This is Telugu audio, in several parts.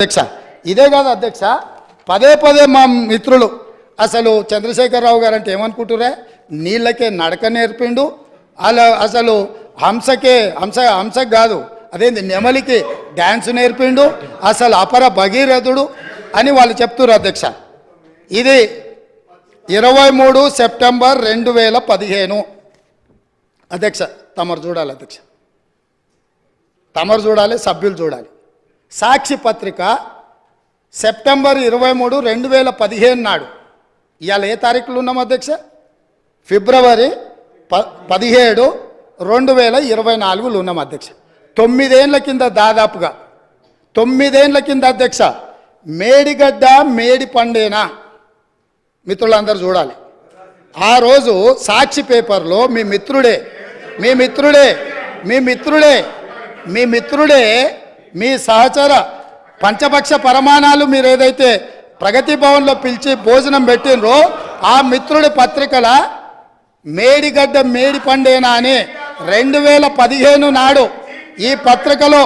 అధ్యక్ష. ఇదే కాదు అధ్యక్ష పదే పదే మా మిత్రులు అసలు చంద్రశేఖరరావు గారు అంటే ఏమనుకుంటురే నీళ్ళకే నడక నేర్పిండు అలా అసలు హంసకే హంస హంసకు కాదు అదేంది నెమలికి డ్యాన్స్ నేర్పిండు అసలు అపర భగీరథుడు అని వాళ్ళు చెప్తున్నారు అధ్యక్ష. ఇది ఇరవై మూడు సెప్టెంబర్ రెండు వేల పదిహేను. అధ్యక్ష తమరు చూడాలి అధ్యక్ష. తమరు చూడాలి సభ్యులు చూడాలి. సాక్షి పత్రిక సెప్టెంబర్ ఇరవై మూడు రెండు వేల పదిహేను నాడు. ఇవాళ ఏ తారీఖులు ఉన్నాం అధ్యక్ష? ఫిబ్రవరి ప పదిహేడు రెండు వేల ఇరవై నాలుగులు ఉన్నాం అధ్యక్ష. తొమ్మిదేండ్ల కింద దాదాపుగా తొమ్మిదేండ్ల కింద అధ్యక్ష మేడిగడ్డ మేడి పండేనా? మిత్రులందరూ చూడాలి. ఆ రోజు సాక్షి పేపర్లో మీ మిత్రుడే మీ మిత్రుడే మీ మిత్రుడే మీ మిత్రుడే మీ సహచర పంచపక్ష పరమాణాలు మీరు ఏదైతే ప్రగతి భవన్లో పిలిచి భోజనం పెట్టినరో ఆ మిత్రుడి పత్రికల మేడిగడ్డ మేడి పండేనా అని రెండు వేల పదిహేను నాడు ఈ పత్రికలో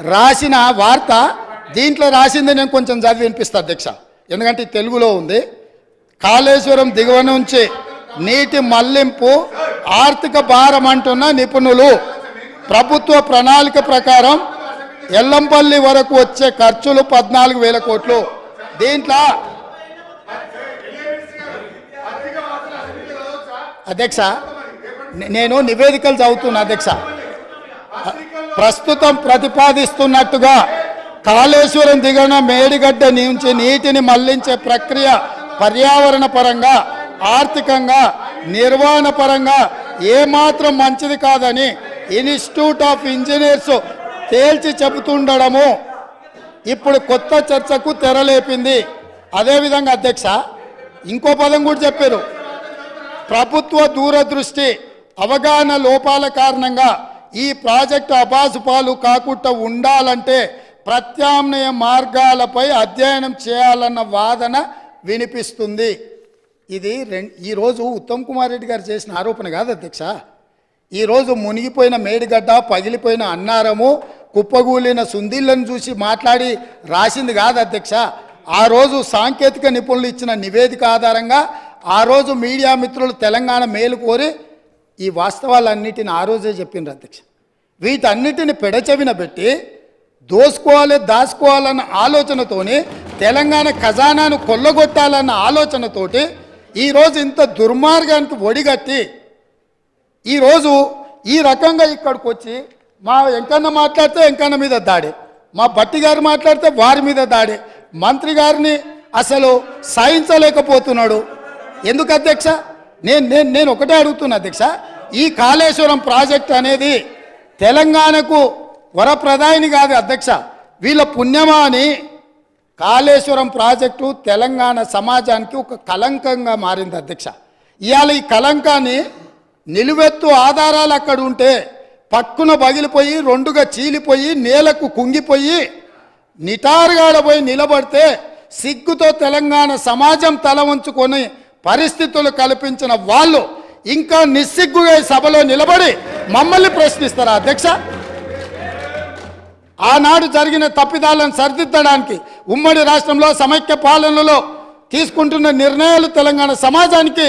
రాసిన వార్త దీంట్లో రాసింది నేను కొంచెం చదివి వినిపిస్తాను అధ్యక్ష. ఎందుకంటే తెలుగులో ఉంది. కాళేశ్వరం దిగువ నుంచి నీటి మళ్ళింపు ఆర్థిక భారం అంటున్న నిపుణులు ప్రభుత్వ ప్రణాళిక ప్రకారం ఎల్లంపల్లి వరకు వచ్చే ఖర్చులు పద్నాలుగు వేల కోట్లు. దీంట్లో అధ్యక్ష నేను నివేదికలు చదువుతున్నా అధ్యక్ష. ప్రస్తుతం ప్రతిపాదిస్తున్నట్టుగా కాళేశ్వరం దిగన మేడిగడ్డ నుంచి నీటిని మళ్ళించే ప్రక్రియ పర్యావరణ పరంగా ఆర్థికంగా నిర్వహణ పరంగా ఏమాత్రం మంచిది కాదని ఇన్స్టిట్యూట్ ఆఫ్ ఇంజనీర్స్ తేల్చి చెబుతుండడము. ఇప్పుడు కొత్త చర్చకు తెరలేపింది అదేవిధంగా అధ్యక్ష ఇంకో పదం కూడా చెప్పారు. ప్రభుత్వ దూరదృష్టి అవగాహన లోపాల కారణంగా ఈ ప్రాజెక్టు అబాసుపాలు కాకుండా ఉండాలంటే ప్రత్యామ్నాయ మార్గాలపై అధ్యయనం చేయాలన్న వాదన వినిపిస్తుంది. ఇది రెండు ఈరోజు ఉత్తమ్ కుమార్ రెడ్డి గారు చేసిన ఆరోపణ కాదు అధ్యక్ష. ఈరోజు మునిగిపోయిన మేడిగడ్డ పగిలిపోయిన అన్నారము కుప్పగూలిన సుందీళ్ళను చూసి మాట్లాడి రాసింది కాదు అధ్యక్ష. ఆ రోజు సాంకేతిక నిపుణులు ఇచ్చిన నివేదిక ఆధారంగా ఆ రోజు మీడియా మిత్రులు తెలంగాణ మేలు కోరి ఈ వాస్తవాలన్నిటిని ఆ రోజే చెప్పిండ్రు అధ్యక్ష. వీటన్నిటిని పెడచెవిన పెట్టి దోసుకోవాలి దాచుకోవాలన్న ఆలోచనతోని తెలంగాణ ఖజానాను కొల్లగొట్టాలన్న ఆలోచనతోటి ఈరోజు ఇంత దుర్మార్గానికి ఒడిగట్టి ఈరోజు ఈ రకంగా ఇక్కడికి వచ్చి మా వెంకన్న మాట్లాడితే వెంకన్న మీద దాడి. మా బట్టి గారు మాట్లాడితే వారి మీద దాడి. మంత్రి గారిని అసలు సాయించలేకపోతున్నాడు. ఎందుకు అధ్యక్ష? నేను నేను నేను ఒకటే అడుగుతున్నా అధ్యక్ష. ఈ కాళేశ్వరం ప్రాజెక్ట్ అనేది తెలంగాణకు వరప్రదాయిని కాదు అధ్యక్ష. వీళ్ళ పుణ్యమా అని కాళేశ్వరం ప్రాజెక్టు తెలంగాణ సమాజానికి ఒక కలంకంగా మారింది అధ్యక్ష. ఇవాళ ఈ కలంకాన్ని నిలువెత్తు ఆధారాలు అక్కడ ఉంటే పక్కున పగిలిపోయి రెండుగా చీలిపోయి నేలకు కుంగిపోయి నిటారుగాడపోయి నిలబడితే సిగ్గుతో తెలంగాణ సమాజం తల ఉంచుకొని పరిస్థితులు కల్పించిన వాళ్ళు ఇంకా నిస్సిగ్గుగా ఈ సభలో నిలబడి మమ్మల్ని ప్రశ్నిస్తారా అధ్యక్ష? ఆనాడు జరిగిన తప్పిదాలను సరిదిద్దడానికి ఉమ్మడి రాష్ట్రంలో సమైక్య పాలనలో తీసుకుంటున్న నిర్ణయాలు తెలంగాణ సమాజానికి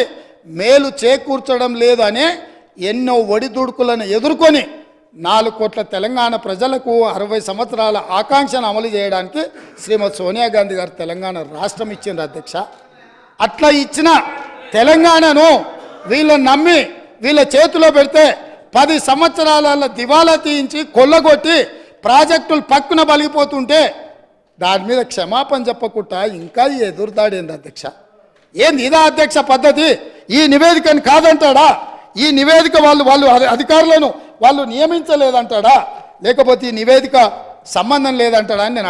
మేలు చేకూర్చడం లేదు అనే ఎన్నో ఒడిదుడుకులను ఎదుర్కొని నాలుగు కోట్ల తెలంగాణ ప్రజలకు అరవై సంవత్సరాల ఆకాంక్షను అమలు చేయడానికి శ్రీమతి సోనియా గాంధీ గారు తెలంగాణ రాష్ట్రం ఇచ్చింది అధ్యక్ష. అట్లా ఇచ్చిన తెలంగాణను వీళ్ళని నమ్మి వీళ్ళ చేతిలో పెడితే పది సంవత్సరాల దివాలా తీయించి కొల్లగొట్టి ప్రాజెక్టులు పక్కున బలిగిపోతుంటే దాని మీద క్షమాపణ చెప్పకుండా ఇంకా ఎదురుదాడేంది అధ్యక్ష? ఏంది ఇదా అధ్యక్ష పద్ధతి? ఈ నివేదికని కాదంటాడా? ఈ నివేదిక వాళ్ళు వాళ్ళు అధికారులను వాళ్ళు నియమించలేదంటాడా? లేకపోతే ఈ నివేదిక సంబంధం లేదంటాడా అని నేను